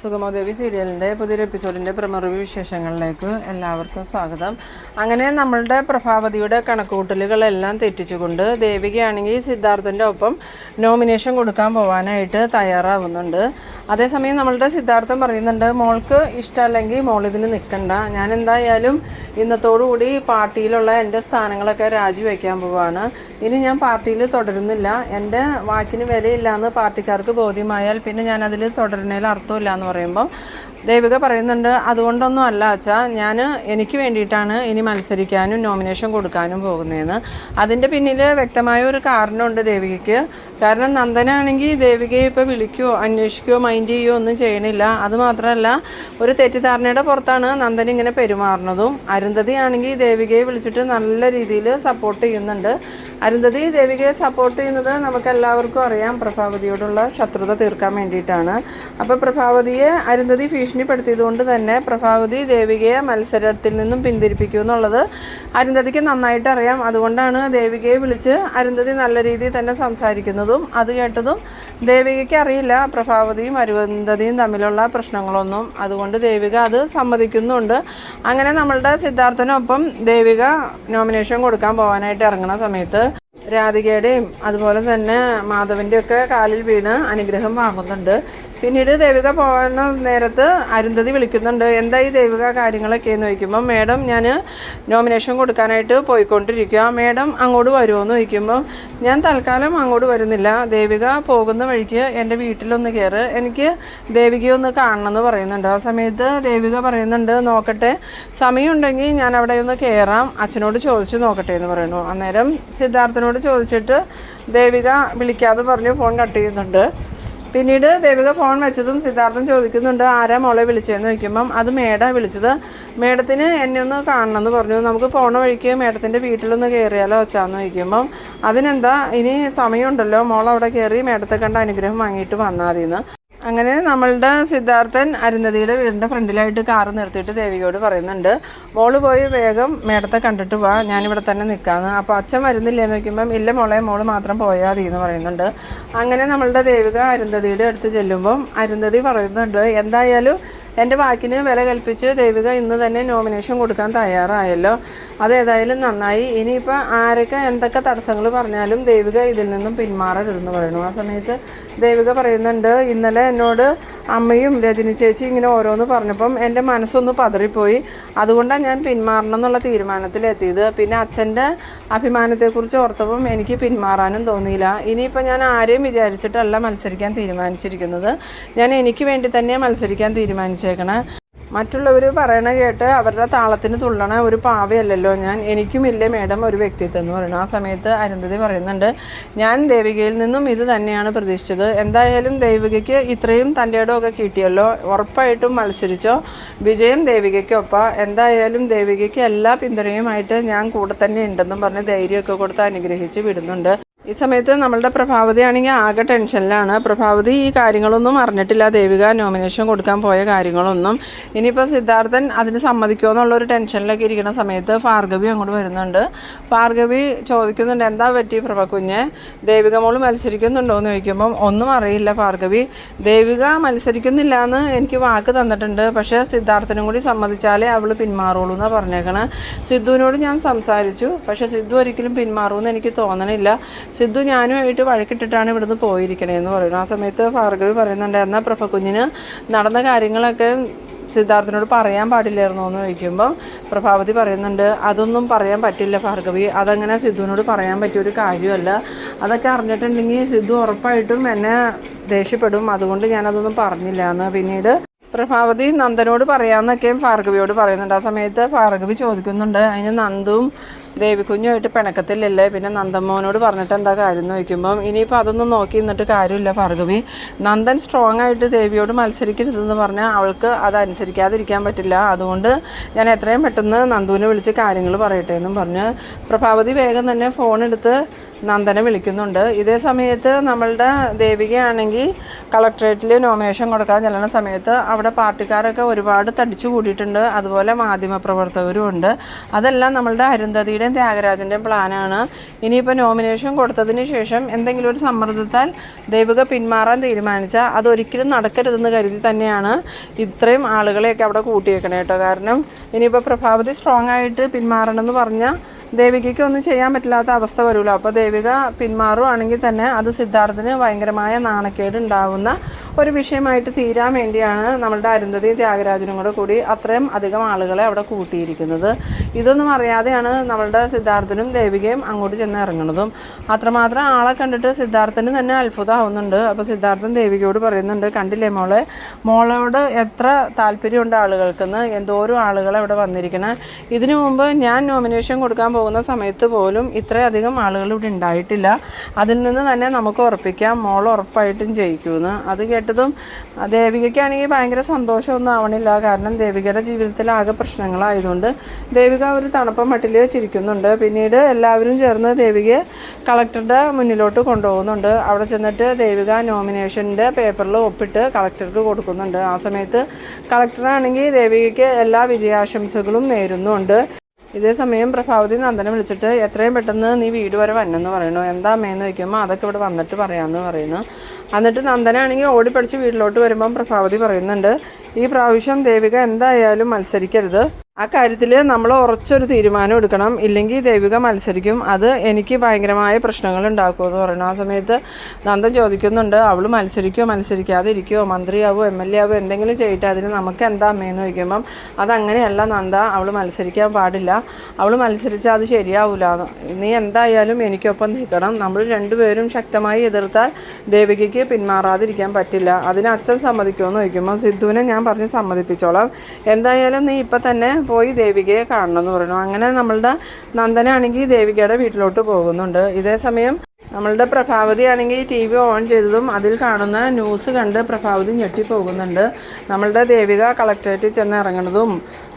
സുഗമോദേവി സീരിയലിന്റെ പുതിയൊരു എപ്പിസോഡിന്റെ പ്രമറിവ് വിശേഷങ്ങളിലേക്ക് എല്ലാവർക്കും സ്വാഗതം. അങ്ങനെ നമ്മളുടെ പ്രഭാവതിയുടെ കണക്കുകൂട്ടലുകളെല്ലാം തെറ്റിച്ചുകൊണ്ട് ദേവികയാണെങ്കിൽ സിദ്ധാർത്ഥന്റെ ഒപ്പം നോമിനേഷൻ കൊടുക്കാൻ പോകാനായിട്ട് തയ്യാറാവുന്നുണ്ട്. അതേസമയം നമ്മളുടെ സിദ്ധാർത്ഥം പറയുന്നുണ്ട് മോൾക്ക് ഇഷ്ടമല്ലെങ്കിൽ മോൾ നിൽക്കണ്ട. ഞാൻ എന്തായാലും ഇന്നത്തോടുകൂടി പാർട്ടിയിലുള്ള എന്റെ സ്ഥാനങ്ങളൊക്കെ രാജിവെക്കാൻ പോവാണ്. ഇനി ഞാൻ പാർട്ടിയിൽ തുടരുന്നില്ല. എന്റെ വാക്കിന് വിലയില്ല എന്ന് പാർട്ടിക്കാർക്ക് ബോധ്യമായാൽ പിന്നെ ഞാൻ അതിൽ തുടരുന്നതിൽ അർത്ഥമില്ല എന്ന് പറയുമ്പോൾ ദേവിക പറയുന്നുണ്ട് അതുകൊണ്ടൊന്നും അല്ല അച്ഛാ ഞാൻ എനിക്ക് വേണ്ടിയിട്ടാണ് ഇനി മത്സരിക്കാനും നോമിനേഷൻ കൊടുക്കാനും പോകുന്നതെന്ന് അതിന്റെ പിന്നിൽ വ്യക്തമായ ഒരു കാരണമുണ്ട് ദേവികയ്ക്ക്. കാരണം നന്ദനാണെങ്കിൽ ദേവികയെ ഇപ്പോൾ വിളിക്കുകയോ അന്വേഷിക്കുകയോ മൈൻഡ് ചെയ്യുകയോ ഒന്നും ചെയ്യണില്ല. അതുമാത്രമല്ല ഒരു തെറ്റിദ്ധാരണയുടെ പുറത്താണ് നന്ദൻ ഇങ്ങനെ പെരുമാറുന്നതും. അരുന്ധതി ആണെങ്കിൽ ദേവികയെ വിളിച്ചിട്ട് നല്ല രീതിയിൽ സപ്പോർട്ട് ചെയ്യുന്നുണ്ട്. അരുന്ധതി ദേവികയെ സപ്പോർട്ട് ചെയ്യുന്നത് നമുക്കെല്ലാവർക്കും അറിയാം. പ്രഭാവതിയോടുള്ള ശത്രുത തീർക്കാൻ വേണ്ടിയിട്ടാണ്. അപ്പോൾ പ്രഭാവതിയെ അരുന്ധതി ഭീഷണിപ്പെടുത്തിയതുകൊണ്ട് തന്നെ പ്രഭാവതി ദേവികയെ മത്സരത്തിൽ നിന്നും പിന്തിരിപ്പിക്കൂ എന്നുള്ളത് അരുന്ധതിക്ക് നന്നായിട്ട് അറിയാം. അതുകൊണ്ടാണ് ദേവികയെ വിളിച്ച് അരുന്ധതി നല്ല രീതിയിൽ തന്നെ സംസാരിക്കുന്നതും അത് കേട്ടതും ദേവികയ്ക്ക് അറിയില്ല. പ്രഭാവതിയും അരുന്ധതിയും തമ്മിലുള്ള പ്രശ്നങ്ങളൊന്നും. അതുകൊണ്ട് ദേവിക അത് സമ്മതിക്കുന്നുണ്ട്. അങ്ങനെ നമ്മളുടെ സിദ്ധാർത്ഥനൊപ്പം ദേവിക നോമിനേഷൻ കൊടുക്കാൻ പോകാനായിട്ട് ഇറങ്ങുന്ന സമയത്ത് രാധികയുടെയും അതുപോലെ തന്നെ മാധവന്റെയും ഒക്കെ കാലിൽ വീണ് അനുഗ്രഹം വാങ്ങുന്നുണ്ട്. പിന്നീട് ദേവിക പോകുന്ന നേരത്ത് അരുന്ധതി വിളിക്കുന്നുണ്ട് എന്താ ഈ ദേവിക കാര്യങ്ങളൊക്കെ? എന്ന് ചോദിക്കുമ്പോൾ മേഡം ഞാൻ നോമിനേഷൻ കൊടുക്കാനായിട്ട് പോയിക്കൊണ്ടിരിക്കുക മേഡം അങ്ങോട്ട് വരുമോ എന്ന് ചോദിക്കുമ്പോൾ ഞാൻ തൽക്കാലം അങ്ങോട്ട് വരുന്നില്ല. ദേവിക പോകുന്ന വഴിക്ക് എന്റെ വീട്ടിലൊന്ന് കയറ് എനിക്ക് ദേവികയെ ഒന്ന് കാണണം എന്ന് പറയുന്നുണ്ട്. ആ സമയത്ത് ദേവിക പറയുന്നുണ്ട് നോക്കട്ടെ. സമയമുണ്ടെങ്കിൽ ഞാൻ അവിടെ ഒന്ന് കയറാം അച്ഛനോട് ചോദിച്ചു നോക്കട്ടെ എന്ന് പറയുന്നു. അന്നേരം സിദ്ധാർത്ഥനോട് ചോദിച്ചിട്ട് ദേവിക വിളിക്കാതെ പറഞ്ഞു ഫോൺ കട്ട് ചെയ്യുന്നുണ്ട്. പിന്നീട് ദേവിക ഫോൺ വെച്ചതും സിദ്ധാർത്ഥൻ ചോദിക്കുന്നുണ്ട് ആരാ മോളെ വിളിച്ചതെന്ന് ചോദിക്കുമ്പം അത് മേഡ വിളിച്ചത്. മേഡത്തിന് എന്നെ ഒന്ന് കാണണമെന്ന് പറഞ്ഞു. നമുക്ക് പോണ വഴിക്ക് മേഡത്തിന്റെ വീട്ടിലൊന്ന് കയറിയാലോ വെച്ചാന്ന് ചോദിക്കുമ്പം അതിനെന്താ ഇനി സമയമുണ്ടല്ലോ മോൾ അവിടെ കയറി മേഡത്തെ കണ്ട അനുഗ്രഹം വാങ്ങിയിട്ട് വന്നാൽ മതിയെന്ന്. അങ്ങനെ നമ്മളുടെ സിദ്ധാർത്ഥൻ അരുന്ധതിയുടെ വീടിന്റെ ഫ്രണ്ടിലായിട്ട് കാറ് നിർത്തിയിട്ട് ദേവികയോട് പറയുന്നുണ്ട് മോൾ പോയി വേഗം മേടത്തെ കണ്ടിട്ട് വാ ഞാനിവിടെ തന്നെ നിൽക്കാമെന്ന് അപ്പോൾ അച്ഛൻ വരുന്നില്ല എന്ന് നോക്കുമ്പം ഇല്ല മോളെ മോൾ മാത്രം പോയാൽ മതി എന്ന് പറയുന്നുണ്ട്. അങ്ങനെ നമ്മളുടെ ദേവിക അരുന്ധതിയുടെ അടുത്ത് ചെല്ലുമ്പം അരുന്ധതി പറയുന്നുണ്ട് എന്തായാലും എന്റെ വാക്കിന് വില കൽപ്പിച്ച് ദേവിക ഇന്ന് തന്നെ നോമിനേഷൻ കൊടുക്കാൻ തയ്യാറായല്ലോ. അതേതായാലും നന്നായി. ഇനിയിപ്പോൾ ആരൊക്കെ എന്തൊക്കെ തടസ്സങ്ങൾ പറഞ്ഞാലും ദേവിക ഇതിൽ നിന്നും പിന്മാറരുതെന്ന് പറയുന്നു. ആ സമയത്ത് ദേവിക പറയുന്നുണ്ട് ഇന്നലെ എന്നോട് അമ്മയും രജനി ചേച്ചി ഇങ്ങനെ ഓരോന്ന് പറഞ്ഞപ്പം എന്റെ മനസ്സൊന്ന് പതറിപ്പോയി. അതുകൊണ്ടാണ് ഞാൻ പിന്മാറണം എന്നുള്ള തീരുമാനത്തിലെത്തിയത്. പിന്നെ അച്ഛന്റെ അഭിമാനത്തെക്കുറിച്ച് ഓർത്തപ്പം എനിക്ക് പിന്മാറാനും തോന്നിയില്ല. ഇനിയിപ്പോൾ ഞാൻ ആരെയും വിചാരിച്ചിട്ടല്ല മത്സരിക്കാൻ തീരുമാനിച്ചിരിക്കുന്നത്. ഞാൻ എനിക്ക് വേണ്ടി തന്നെ മത്സരിക്കാൻ തീരുമാനിച്ചേക്കണേ. മറ്റുള്ളവർ പറയണ കേട്ട് അവരുടെ താളത്തിന് തുള്ളണ ഒരു പാവയല്ലല്ലോ ഞാൻ. എനിക്കുമില്ലേ മേഡം ഒരു വ്യക്തിത്വം എന്ന് പറയുന്നു ആ സമയത്ത് അരുന്ധതി പറയുന്നുണ്ട് ഞാൻ ദേവികയിൽ നിന്നും ഇത് തന്നെയാണ് പ്രതീക്ഷിച്ചത്. എന്തായാലും ദേവികയ്ക്ക് ഇത്രയും തന്റെ ഇടമൊക്കെ കിട്ടിയല്ലോ. ഉറപ്പായിട്ടും മത്സരിച്ചോ. വിജയം ദേവികയ്ക്കൊപ്പം. എന്തായാലും ദേവികയ്ക്ക് എല്ലാ പിന്തുണയുമായിട്ട് ഞാൻ കൂടെ തന്നെ ഉണ്ടെന്നും പറഞ്ഞ് ധൈര്യമൊക്കെ കൊടുത്ത് അനുഗ്രഹിച്ച് വിടുന്നുണ്ട്. ഈ സമയത്ത് നമ്മളുടെ പ്രഭാവതി ആണെങ്കിൽ ആകെ ടെൻഷനിലാണ്. പ്രഭാവതി ഈ കാര്യങ്ങളൊന്നും അറിഞ്ഞിട്ടില്ല. ദേവിക നോമിനേഷൻ കൊടുക്കാൻ പോയ കാര്യങ്ങളൊന്നും. ഇനിയിപ്പോൾ സിദ്ധാർത്ഥൻ അതിന് സമ്മതിക്കുമോ എന്നുള്ളൊരു ടെൻഷനിലൊക്കെ ഇരിക്കുന്ന സമയത്ത് ഭാർഗവി അങ്ങോട്ട് വരുന്നുണ്ട്. ഭാർഗവി ചോദിക്കുന്നുണ്ട് എന്താ പറ്റി പ്രഭകുഞ്ഞ് ദേവിക മോൾ മത്സരിക്കുന്നുണ്ടോ? എന്ന് ചോദിക്കുമ്പം ഒന്നും അറിയില്ല ഭാർഗവി. ദേവിക മത്സരിക്കുന്നില്ല എന്ന് എനിക്ക് വാക്ക് തന്നിട്ടുണ്ട്. പക്ഷേ സിദ്ധാർത്ഥനും കൂടി സമ്മതിച്ചാലേ അവൾ പിന്മാറുള്ളൂ എന്നാണ് പറഞ്ഞേക്കണേ. സിദ്ധുവിനോട് ഞാൻ സംസാരിച്ചു. പക്ഷേ സിദ്ധു ഒരിക്കലും പിന്മാറുമെന്ന് എനിക്ക് തോന്നണില്ല. സിദ്ധു ഞാനുമായിട്ട് വഴക്കിട്ടിട്ടാണ് ഇവിടുന്ന് പോയിരിക്കണേന്ന് പറയുന്നു. ആ സമയത്ത് ഭാർഗവി പറയുന്നുണ്ട് എന്നാൽ പ്രഭകുഞ്ഞിന് നടന്ന കാര്യങ്ങളൊക്കെ സിദ്ധാർത്ഥനോട് പറയാൻ പാടില്ലായിരുന്നോ എന്ന് ചോദിക്കുമ്പോൾ പ്രഭാവതി പറയുന്നുണ്ട് അതൊന്നും പറയാൻ പറ്റില്ല ഭാർഗവി. അതങ്ങനെ സിദ്ധുവിനോട് പറയാൻ പറ്റിയ ഒരു കാര്യമല്ല. അതൊക്കെ അറിഞ്ഞിട്ടുണ്ടെങ്കിൽ സിദ്ധു ഉറപ്പായിട്ടും എന്നെ ദേഷ്യപ്പെടും. അതുകൊണ്ട് ഞാനതൊന്നും പറഞ്ഞില്ല എന്ന് പിന്നീട് പ്രഭാവതി നന്ദനോട് പറയാമെന്നൊക്കെയും ഭാർഗവിയോട് പറയുന്നുണ്ട്. ആ സമയത്ത് ഭാർഗവി ചോദിക്കുന്നുണ്ട് അതിന് നന്ദും ദേവിക്കുഞ്ഞുമായിട്ട് പിണക്കത്തില്ലല്ലേ പിന്നെ നന്ദമ്മോനോട് പറഞ്ഞിട്ട് എന്താ കാര്യം എന്ന് ചോദിക്കുമ്പം ഇനിയിപ്പോൾ അതൊന്നും നോക്കി നിന്നിട്ട് കാര്യമില്ല ഭാർഗവി. നന്ദൻ സ്ട്രോങ് ആയിട്ട് ദേവിയോട് മത്സരിക്കരുതെന്ന് പറഞ്ഞാൽ അവൾക്ക് അതനുസരിക്കാതിരിക്കാൻ പറ്റില്ല. അതുകൊണ്ട് ഞാൻ എത്രയും പെട്ടെന്ന് നന്ദുവിനെ വിളിച്ച് കാര്യങ്ങൾ പറയട്ടെ എന്നും പറഞ്ഞ് പ്രഭാവതി വേഗം തന്നെ ഫോൺ എടുത്ത് നന്ദനെ വിളിക്കുന്നുണ്ട്. ഇതേ സമയത്ത് നമ്മളുടെ ദേവികയാണെങ്കിൽ കളക്ട്രേറ്റിൽ നോമിനേഷൻ കൊടുക്കാൻ ചെല്ലുന്ന സമയത്ത് അവിടെ പാർട്ടിക്കാരൊക്കെ ഒരുപാട് തടിച്ചു കൂടിയിട്ടുണ്ട്. അതുപോലെ മാധ്യമപ്രവർത്തകരും ഉണ്ട്. അതെല്ലാം നമ്മളുടെ അരുന്ധതിയുടെയും ത്യാഗരാജന്റെയും പ്ലാനാണ് ഇനിയിപ്പോൾ നോമിനേഷൻ കൊടുത്തതിന് ശേഷം എന്തെങ്കിലും ഒരു സമ്മർദ്ദത്താൽ ദേവിക പിന്മാറാൻ തീരുമാനിച്ചാൽ അതൊരിക്കലും നടക്കരുതെന്ന് കരുതി തന്നെയാണ് ഇത്രയും ആളുകളെയൊക്കെ അവിടെ കൂട്ടിയേക്കണേ കേട്ടോ. കാരണം ഇനിയിപ്പോൾ പ്രഭാവതി സ്ട്രോങ് ആയിട്ട് പിന്മാറണമെന്ന് പറഞ്ഞാൽ ദേവികയ്ക്ക് ഒന്നും ചെയ്യാൻ പറ്റില്ലാത്ത അവസ്ഥ വരുമല്ലോ അപ്പോൾ ദേവിക പിന്മാറുകയാണെങ്കിൽ തന്നെ അത് സിദ്ധാർത്ഥന് ഭയങ്കരമായ നാണക്കേട് ഉണ്ടാവുന്ന ഒരു വിഷയമായിട്ട് തീരാൻ വേണ്ടിയാണ് നമ്മളുടെ അരുന്ധതിയും ത്യാഗരാജനും കൂടെ കൂടി അത്രയും അധികം ആളുകളെ അവിടെ കൂട്ടിയിരിക്കുന്നത്. ഇതൊന്നും അറിയാതെയാണ് നമ്മളുടെ സിദ്ധാർത്ഥനും ദേവികയും അങ്ങോട്ട് ചെന്ന് ഇറങ്ങുന്നതും. അത്രമാത്രം ആളെ കണ്ടിട്ട് സിദ്ധാർത്ഥന് തന്നെ അത്ഭുതമാവുന്നുണ്ട്. അപ്പോൾ സിദ്ധാർത്ഥൻ ദേവികയോട് പറയുന്നുണ്ട് കണ്ടില്ലേ മോളെ? മോളോട് എത്ര താല്പര്യമുണ്ട് ആളുകൾക്കെന്ന്. എന്തോരം ആളുകൾ അവിടെ വന്നിരിക്കണം. ഇതിനു മുമ്പ് ഞാൻ നോമിനേഷൻ കൊടുക്കാൻ പോകുന്ന സമയത്ത് പോലും ഇത്രയധികം ആളുകൾ ഇവിടെ ഉണ്ടായിട്ടില്ല. അതിൽ നിന്ന് തന്നെ നമുക്ക് ഉറപ്പിക്കാം. മോൾ ഉറപ്പായിട്ടും ജയിക്കുമെന്ന്. അത് കേട്ടതും ദേവികയ്ക്കാണെങ്കിൽ ഭയങ്കര സന്തോഷമൊന്നും ആവണില്ല. കാരണം ദേവികയുടെ ജീവിതത്തിൽ ആകെ പ്രശ്നങ്ങളായതുകൊണ്ട് ദേവിക ഒരു തണുപ്പ മട്ടിൽ വെച്ചിരിക്കുന്നുണ്ട്. പിന്നീട് എല്ലാവരും ചേർന്ന് ദേവികയെ കളക്ടറുടെ മുന്നിലോട്ട് കൊണ്ടുപോകുന്നുണ്ട്. അവിടെ ചെന്നിട്ട് ദേവിക നോമിനേഷന്റെ പേപ്പറിൽ ഒപ്പിട്ട് കളക്ടർക്ക് കൊടുക്കുന്നുണ്ട്. ആ സമയത്ത് കളക്ടറാണെങ്കിൽ ദേവികയ്ക്ക് എല്ലാ വിജയാശംസകളും നേരുന്നുണ്ട്. ഇതേ സമയം പ്രഭാവതി നന്ദനെ വിളിച്ചിട്ട് എത്രയും പെട്ടെന്ന് നീ വീട് വരെ വന്നെന്ന് പറയണു എന്താ അമ്മയെന്ന് ചോദിക്കുമ്പോൾ അതൊക്കെ ഇവിടെ വന്നിട്ട് പറയാമെന്ന് പറയുന്നു. എന്നിട്ട് നന്ദനാണെങ്കിൽ ഓടിപ്പടിച്ച് വീട്ടിലോട്ട് വരുമ്പം പ്രഭാവതി പറയുന്നുണ്ട് ഈ പ്രാവശ്യം ദേവിക എന്തായാലും മത്സരിക്കരുത്. ആ കാര്യത്തിൽ നമ്മൾ ഉറച്ചൊരു തീരുമാനം എടുക്കണം. ഇല്ലെങ്കിൽ ദൈവിക മത്സരിക്കും. അത് എനിക്ക് ഭയങ്കരമായ പ്രശ്നങ്ങൾ ഉണ്ടാക്കുമെന്ന് പറയുന്നു. ആ സമയത്ത് നന്ദൻ ചോദിക്കുന്നുണ്ട് അവൾ മത്സരിക്കുമോ മത്സരിക്കാതെ ഇരിക്കുമോ മന്ത്രിയാവോ? എം എൽ എ ആവോ? എന്തെങ്കിലും ചെയ്യട്ടെ അതിന് നമുക്ക് എന്താ അമ്മയെന്ന് ചോദിക്കുമ്പം അതങ്ങനെയല്ല നന്ദ അവൾ മത്സരിക്കാൻ പാടില്ല. അവൾ മത്സരിച്ചാൽ അത് ശരിയാവില്ല നീ എന്തായാലും എനിക്കൊപ്പം നിൽക്കണം. നമ്മൾ രണ്ടുപേരും ശക്തമായി എതിർത്താൽ ദേവികയ്ക്ക് പിന്മാറാതിരിക്കാൻ പറ്റില്ല. അതിന് അച്ഛൻ സമ്മതിക്കുമോ? എന്ന് ചോദിക്കുമ്പോൾ സിദ്ധുവിനെ ഞാൻ പറഞ്ഞ് സമ്മതിപ്പിച്ചോളാം. എന്തായാലും നീ ഇപ്പം തന്നെ പോയി ദേവികയെ കാണണം എന്ന് പറയുന്നു. അങ്ങനെ നമ്മളുടെ നന്ദനാണെങ്കിൽ ദേവികയുടെ വീട്ടിലോട്ട് പോകുന്നുണ്ട്. ഇതേ സമയം നമ്മളുടെ പ്രഭാവതി ആണെങ്കിൽ ടി വി ഓൺ ചെയ്തതും അതിൽ കാണുന്ന ന്യൂസ് കണ്ട് പ്രഭാവതി ഞെട്ടിപ്പോകുന്നുണ്ട്. നമ്മളുടെ ദേവിക കളക്ടറേറ്റിൽ ചെന്ന് ഇറങ്ങുന്നതും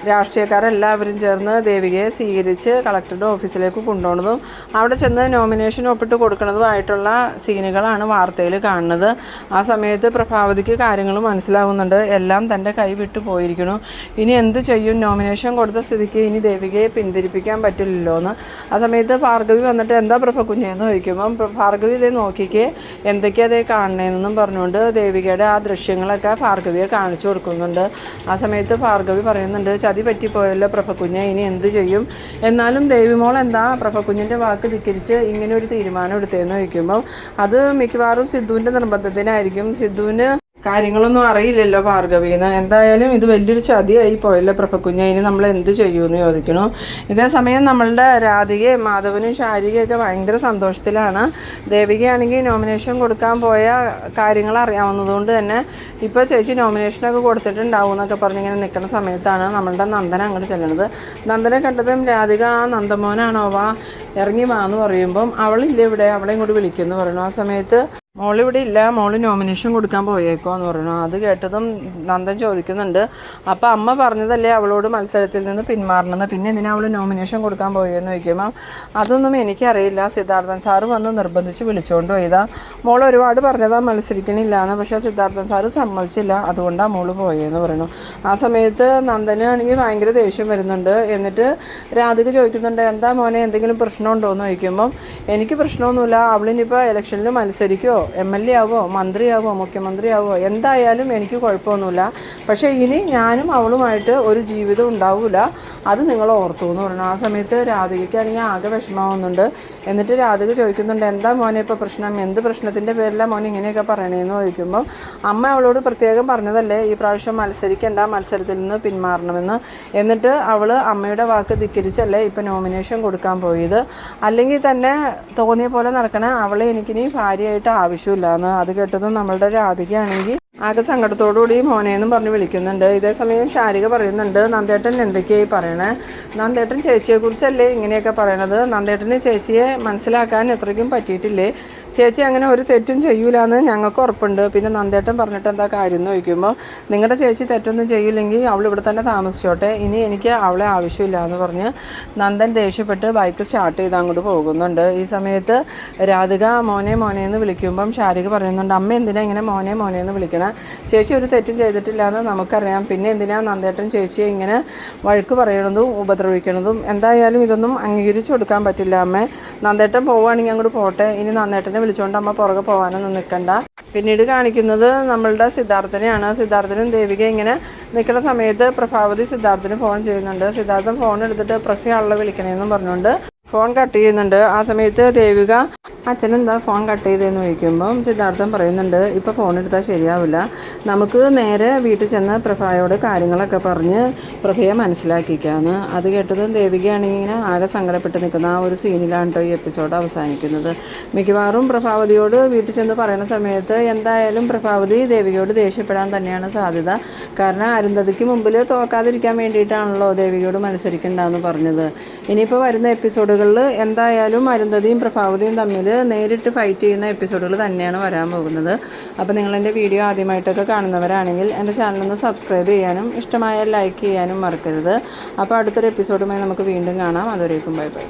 രാഷ്ട്രീയക്കാരെല്ലാവരും ചേർന്ന് ദേവികയെ സ്വീകരിച്ച് കളക്ടറുടെ ഓഫീസിലേക്ക് കൊണ്ടുപോകുന്നതും അവിടെ ചെന്ന് നോമിനേഷൻ ഒപ്പിട്ട് കൊടുക്കുന്നതുമായിട്ടുള്ള സീനുകളാണ് വാർത്തയിൽ കാണുന്നത്. ആ സമയത്ത് പ്രഭാവതിക്ക് കാര്യങ്ങൾ മനസ്സിലാവുന്നുണ്ട്. എല്ലാം തന്റെ കൈ വിട്ടു പോയിരിക്കുന്നു. ഇനി എന്ത് ചെയ്യും? നോമിനേഷൻ കൊടുത്ത സ്ഥിതിക്ക് ഇനി ദേവികയെ പിന്തിരിപ്പിക്കാൻ പറ്റില്ലല്ലോ എന്ന്. ആ സമയത്ത് ഭാർഗവി വന്നിട്ട് എന്താ പ്രഭ കുഞ്ഞെന്ന് ചോദിക്കുമ്പം ഭാർഗവി ഇതേ നോക്കിക്ക് എന്തൊക്കെയാ അതേ കാണണേന്നും പറഞ്ഞുകൊണ്ട് ദേവികയുടെ ആ ദൃശ്യങ്ങളൊക്കെ ഭാർഗവിയെ കാണിച്ചു കൊടുക്കുന്നുണ്ട്. ആ സമയത്ത് ഭാർഗവി പറയുന്നുണ്ട് ചതി പറ്റിപ്പോയല്ലോ പ്രഭക്കുഞ്ഞ് ഇനി എന്ത് ചെയ്യും? എന്നാലും ദേവിമോൾ എന്താ പ്രഭക്കുഞ്ഞിന്റെ വാക്ക് ധിക്കരിച്ച് ഇങ്ങനെ ഒരു തീരുമാനം എടുത്തതെന്ന് ചോദിക്കുമ്പോൾ അത് മിക്കവാറും സിദ്ധുവിന്റെ നിർബന്ധത്തിനായിരിക്കും. സിദ്ധുവിന് കാര്യങ്ങളൊന്നും അറിയില്ലല്ലോ ഭാർഗവീന്ന് എന്തായാലും ഇത് വലിയൊരു ചതിയായി പോയല്ലോ പ്രഭക്കുഞ്ഞ. ഇനി നമ്മൾ എന്ത് ചെയ്യുമെന്ന് ചോദിക്കണു ഇതേ സമയം നമ്മളുടെ രാധികയും മാധവനും ശാരികയൊക്കെ ഭയങ്കര സന്തോഷത്തിലാണ്. ദേവികയാണെങ്കിൽ നോമിനേഷൻ കൊടുക്കാൻ പോയ കാര്യങ്ങൾ അറിയാവുന്നതുകൊണ്ട് തന്നെ ഇപ്പോൾ ചേച്ചി നോമിനേഷനൊക്കെ കൊടുത്തിട്ടുണ്ടാവും എന്നൊക്കെ പറഞ്ഞിങ്ങനെ നിൽക്കുന്ന സമയത്താണ് നമ്മളുടെ നന്ദന അങ്ങോട്ട് ചെല്ലുന്നത്. നന്ദന കണ്ടതും രാധിക ആ നന്ദമോനാണോ? വാ ഇറങ്ങി വാ എന്ന് പറയുമ്പം അവളില്ല ഇവിടെ? അവളെ ഇങ്ങോട്ട് വിളിക്കുമെന്ന് പറയുന്നു. ആ സമയത്ത് മോളിവിടെ ഇല്ല. മോൾ നോമിനേഷൻ കൊടുക്കാൻ പോയേക്കോ എന്ന് പറഞ്ഞു. അത് കേട്ടതും നന്ദൻ ചോദിക്കുന്നുണ്ട്. അപ്പം അമ്മ പറഞ്ഞതല്ലേ അവളോട് മത്സരത്തിൽ നിന്ന് പിന്മാറണമെന്ന്. പിന്നെ എന്തിനാ അവൾ നോമിനേഷൻ കൊടുക്കാൻ പോയെന്ന് ചോദിക്കുമ്പോൾ അതൊന്നും എനിക്കറിയില്ല. സിദ്ധാർത്ഥൻ സാറ് വന്ന് നിർബന്ധിച്ച് വിളിച്ചുകൊണ്ട് പോയതാ. മോൾ ഒരുപാട് പറഞ്ഞതാ മത്സരിക്കണില്ല എന്ന് പക്ഷേ സിദ്ധാർത്ഥൻ സാറ് സമ്മതിച്ചില്ല. അതുകൊണ്ടാണ് മോൾ പോയെന്ന് പറഞ്ഞു. ആ സമയത്ത് നന്ദന് ആണെങ്കിൽ ഭയങ്കര ദേഷ്യം വരുന്നുണ്ട്. എന്നിട്ട് രാധിക ചോദിക്കുന്നുണ്ട് എന്താ മോനെ എന്തെങ്കിലും പ്രശ്നമുണ്ടോ എന്ന് ചോദിക്കുമ്പം എനിക്ക് പ്രശ്നമൊന്നുമില്ല. അവളിനിപ്പോൾ ഇലക്ഷനിൽ മത്സരിക്കുമോ എം എൽ എ ആവോ മന്ത്രിയാവോ മുഖ്യമന്ത്രിയാവോ എന്തായാലും എനിക്ക് കുഴപ്പമൊന്നുമില്ല. പക്ഷേ ഇനി ഞാനും അവളുമായിട്ട് ഒരു ജീവിതം ഉണ്ടാവില്ല അത് നിങ്ങൾ ഓർത്തു എന്ന് പറഞ്ഞു ആ സമയത്ത് രാധികയ്ക്കാണെങ്കിൽ ആകെ വിഷമാവുന്നുണ്ട് എന്നിട്ട് രാധിക ചോദിക്കുന്നുണ്ട് എന്താ മോനെ ഇപ്പോൾ പ്രശ്നം? എന്ത് പ്രശ്നത്തിന്റെ പേരിലാണ് മോൻ ഇങ്ങനെയൊക്കെ പറയണേന്ന്? ചോദിക്കുമ്പോൾ അമ്മ അവളോട് പ്രത്യേകം പറഞ്ഞതല്ലേ ഈ പ്രാവശ്യം മത്സരിക്കേണ്ട മത്സരത്തിൽ നിന്ന് പിന്മാറണമെന്ന്. എന്നിട്ട് അവൾ അമ്മയുടെ വാക്ക് ധിക്കരിച്ചല്ലേ ഇപ്പം നോമിനേഷൻ കൊടുക്കാൻ പോയത്. അല്ലെങ്കിൽ തന്നെ തോന്നിയ പോലെ നടക്കണ അവളെ എനിക്കിനി ഭാര്യയായിട്ട് ആവശ്യമില്ല എന്ന് അത് കേട്ടതും നമ്മളുടെ രാധികയാണെങ്കിൽ ആകെ സങ്കടത്തോടുകൂടി മോനെന്നും പറഞ്ഞ് വിളിക്കുന്നുണ്ട്. ഇതേ സമയം ശാരിക പറയുന്നുണ്ട് നന്ദേട്ടൻ എന്തൊക്കെയായി പറയണേ? നന്ദേട്ടൻ ചേച്ചിയെക്കുറിച്ചല്ലേ ഇങ്ങനെയൊക്കെ പറയണത്? നന്ദേട്ടന് ചേച്ചിയെ മനസ്സിലാക്കാൻ എത്രയ്ക്കും പറ്റിയിട്ടില്ലേ? ചേച്ചി അങ്ങനെ ഒരു തെറ്റും ചെയ്യൂലെന്ന് ഞങ്ങൾക്ക് ഉറപ്പുണ്ട്. പിന്നെ നന്ദേട്ടൻ പറഞ്ഞിട്ട് എന്താ കാര്യം എന്ന് ചോദിക്കുമ്പോൾ നിങ്ങളുടെ ചേച്ചി തെറ്റൊന്നും ചെയ്യില്ലെങ്കിൽ അവൾ ഇവിടെ തന്നെ താമസിച്ചോട്ടെ. ഇനി എനിക്ക് അവളെ ആവശ്യമില്ല എന്ന് പറഞ്ഞ് നന്ദൻ ദേഷ്യപ്പെട്ട് ബൈക്ക് സ്റ്റാർട്ട് ചെയ്ത് അങ്ങോട്ട് പോകുന്നുണ്ട്. ഈ സമയത്ത് രാധിക മോനെ മോനെ എന്ന് വിളിക്കുമ്പം ശാരിക പറയുന്നുണ്ട് അമ്മ എന്തിനാ ഇങ്ങനെ മോനെ മോനെ എന്ന് വിളിക്കണം? ചേച്ചി ഒരു തെറ്റും ചെയ്തിട്ടില്ല എന്ന് നമുക്കറിയാം. പിന്നെ എന്തിനാ നന്ദേട്ടൻ ചേച്ചിയെ ഇങ്ങനെ വഴക്ക് പറയണതും ഉപദ്രവിക്കണതും? എന്തായാലും ഇതൊന്നും അംഗീകരിച്ചു കൊടുക്കാൻ പറ്റില്ല അമ്മേ. നന്ദേട്ടൻ പോവുകയാണെങ്കിൽ അങ്ങോട്ട് പോട്ടെ. ഇനി നന്ദേട്ടനെ വിളിച്ചുകൊണ്ട് അമ്മ പുറകെ പോകാനൊന്നും നിൽക്കണ്ട പിന്നീട് കാണിക്കുന്നത് നമ്മളുടെ സിദ്ധാർത്ഥനെയാണ്. സിദ്ധാർത്ഥനും ദേവിക ഇങ്ങനെ നിൽക്കുന്ന സമയത്ത് പ്രഭാവതി സിദ്ധാർത്ഥന് ഫോൺ ചെയ്യുന്നുണ്ട്. സിദ്ധാർത്ഥൻ ഫോൺ എടുത്തിട്ട് പ്രഭയാളെ വിളിക്കണേന്നും പറഞ്ഞുകൊണ്ട് ഫോൺ കട്ട് ചെയ്യുന്നുണ്ട്. ആ സമയത്ത് ദേവിക അച്ഛൻ എന്താ ഫോൺ കട്ട് ചെയ്തതെന്ന് ചോദിക്കുമ്പം സിദ്ധാർത്ഥം പറയുന്നുണ്ട് ഇപ്പോൾ ഫോൺ എടുത്താൽ ശരിയാവില്ല. നമുക്ക് നേരെ വീട്ടിൽ ചെന്ന് പ്രഭയോട് കാര്യങ്ങളൊക്കെ പറഞ്ഞ് പ്രഭയെ മനസ്സിലാക്കിക്കാന്ന്. അത് കേട്ടതും ദേവികയാണെങ്കിൽ ഇങ്ങനെ ആകെ സങ്കടപ്പെട്ട് നിൽക്കുന്ന ആ ഒരു സീനിലാണ് കേട്ടോ ഈ എപ്പിസോഡ് അവസാനിക്കുന്നത്. മിക്കവാറും പ്രഭാവതിയോട് വീട്ടിൽ ചെന്ന് പറയുന്ന സമയത്ത് എന്തായാലും പ്രഭാവതി ദേവികയോട് ദേഷ്യപ്പെടാൻ തന്നെയാണ് സാധ്യത. കാരണം അരുന്ധതിക്ക് മുമ്പിൽ തോക്കാതിരിക്കാൻ വേണ്ടിയിട്ടാണല്ലോ ദേവികയോട് മത്സരിക്കണ്ടെന്ന് പറഞ്ഞത്. ഇനിയിപ്പോൾ വരുന്ന എപ്പിസോഡുകളിൽ എന്തായാലും അരുന്ധതിയും പ്രഭാവതിയും തമ്മിൽ നേരിട്ട് ഫൈറ്റ് ചെയ്യുന്ന എപ്പിസോഡുകൾ തന്നെയാണ് വരാൻ പോകുന്നത്. അപ്പോൾ നിങ്ങൾ എന്റെ വീഡിയോ ആദ്യമായിട്ടൊക്കെ കാണുന്നവരാണെങ്കിൽ എന്റെ ചാനലൊന്ന് സബ്സ്ക്രൈബ് ചെയ്യാനും ഇഷ്ടമായ ലൈക്ക് ചെയ്യാനും മറക്കരുത്. അപ്പോൾ അടുത്തൊരു എപ്പിസോഡുമായി നമുക്ക് വീണ്ടും കാണാം. അതുവരേക്കും ബൈ ബൈ